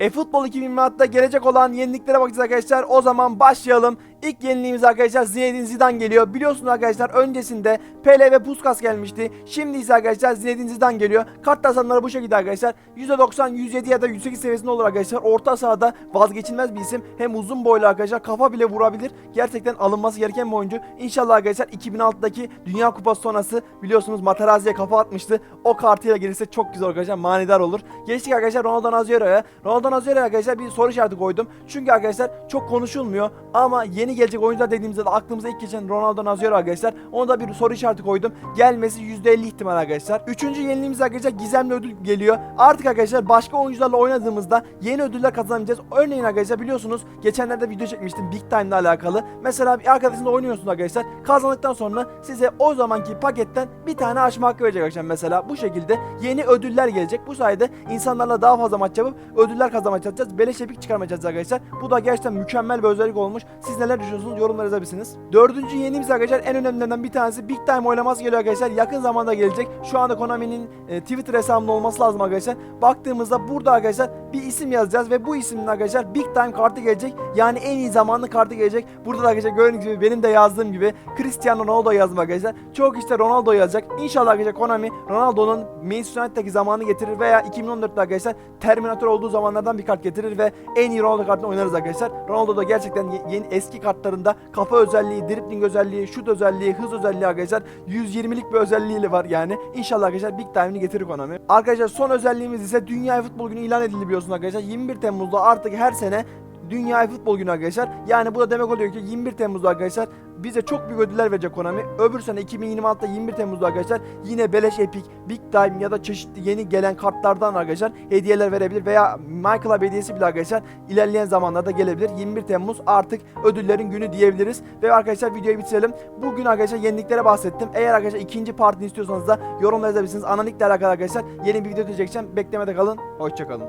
E-Futbol 2026'da gelecek olan yeniliklere bakacağız arkadaşlar. O zaman başlayalım. İlk yeniliğimiz arkadaşlar Zinedine Zidane geliyor. Biliyorsunuz arkadaşlar öncesinde Pele ve Puskas gelmişti. Şimdi ise arkadaşlar Zinedine Zidane geliyor. Kart tasarımları bu şekilde arkadaşlar. %90, 107 ya da 108 seviyesinde olur arkadaşlar. Orta sahada vazgeçilmez bir isim. Hem uzun boylu arkadaşlar kafa bile vurabilir. Gerçekten alınması gereken bir oyuncu. İnşallah arkadaşlar 2006'daki Dünya Kupası sonrası biliyorsunuz Materazzi'ye kafa atmıştı. O kartıyla gelirse çok güzel arkadaşlar manidar olur. Geçtik arkadaşlar Ronaldo Naziero'ya. Ronaldo Naziero'ya arkadaşlar bir soru işareti koydum. Çünkü arkadaşlar çok konuşulmuyor ama yeni gelecek oyuncular dediğimizde de aklımıza ilk geçen Ronaldo Naziero arkadaşlar. Ona da bir soru işareti koydum. Gelmesi %50 ihtimal arkadaşlar. Üçüncü yeniliğimiz arkadaşlar gizemli ödül geliyor. Artık arkadaşlar başka oyuncularla oynadığımızda yeni ödüller kazanamayacağız. Örneğin arkadaşlar biliyorsunuz geçenlerde video çekmiştim Big Time'la alakalı. Mesela bir arkadaşınızla oynuyorsunuz arkadaşlar. Kazandıktan sonra size o zamanki paketten bir tane açma hakkı verecek arkadaşlar mesela. Bu şekilde yeni ödüller gelecek. Bu sayede insanlarla daha fazla maç yapıp ödüller kazanmaya çalışacağız. Beleş epik çıkarmayacağız arkadaşlar. Bu da gerçekten mükemmel bir özellik olmuş. Siz neler düşünüyorsunuz yorumlara yazabilirsiniz. Dördüncü yenimiz arkadaşlar en önemlilerinden bir tanesi Big Time oylaması geliyor arkadaşlar. Yakın zamanda gelecek. Şu anda Konami'nin e, Twitter hesabında olması lazım arkadaşlar. Baktığımızda burada arkadaşlar bir isim yazacağız ve bu ismin arkadaşlar Big Time kartı gelecek. Yani en iyi zamanlı kartı gelecek. Burada da arkadaşlar gördüğünüz gibi benim de yazdığım gibi Cristiano Ronaldo yazdım arkadaşlar. Çok işte Ronaldo yazacak. İnşallah arkadaşlar Konami Ronaldo'nun Manchester United'daki zamanı getirir veya 2014'te arkadaşlar Terminator olduğu zamanlardan bir kart getirir ve en iyi Ronaldo kartını oynarız arkadaşlar. Ronaldo da gerçekten ye- yeni eski kartlarında kafa özelliği, dribbling özelliği, şut özelliği, hız özelliği arkadaşlar 120'lik bir özelliği var yani. İnşallah arkadaşlar Big Time'ini getirir Konami. Arkadaşlar son özelliğimiz ise Dünya Futbol Günü ilan edildi biliyorsunuz arkadaşlar. 21 Temmuz'da artık her sene Dünya Futbol Günü arkadaşlar. Yani bu da demek oluyor ki 21 Temmuz'da arkadaşlar bize çok büyük ödüller verecek Konami. Öbür sene 2026'da 21 Temmuz'da arkadaşlar yine beleş Epic, Big Time ya da çeşitli yeni gelen kartlardan arkadaşlar hediyeler verebilir veya Michael hediyesi bile arkadaşlar ilerleyen zamanlarda gelebilir. 21 Temmuz artık ödüllerin günü diyebiliriz. Ve arkadaşlar videoyu bitirelim. Bugün arkadaşlar yeniliklere bahsettim. Eğer arkadaşlar ikinci partini istiyorsanız da yorumlara yazabilirsiniz. Analitikle alakalı arkadaşlar yeni bir video çekeceğim. Beklemede kalın. Hoşçakalın.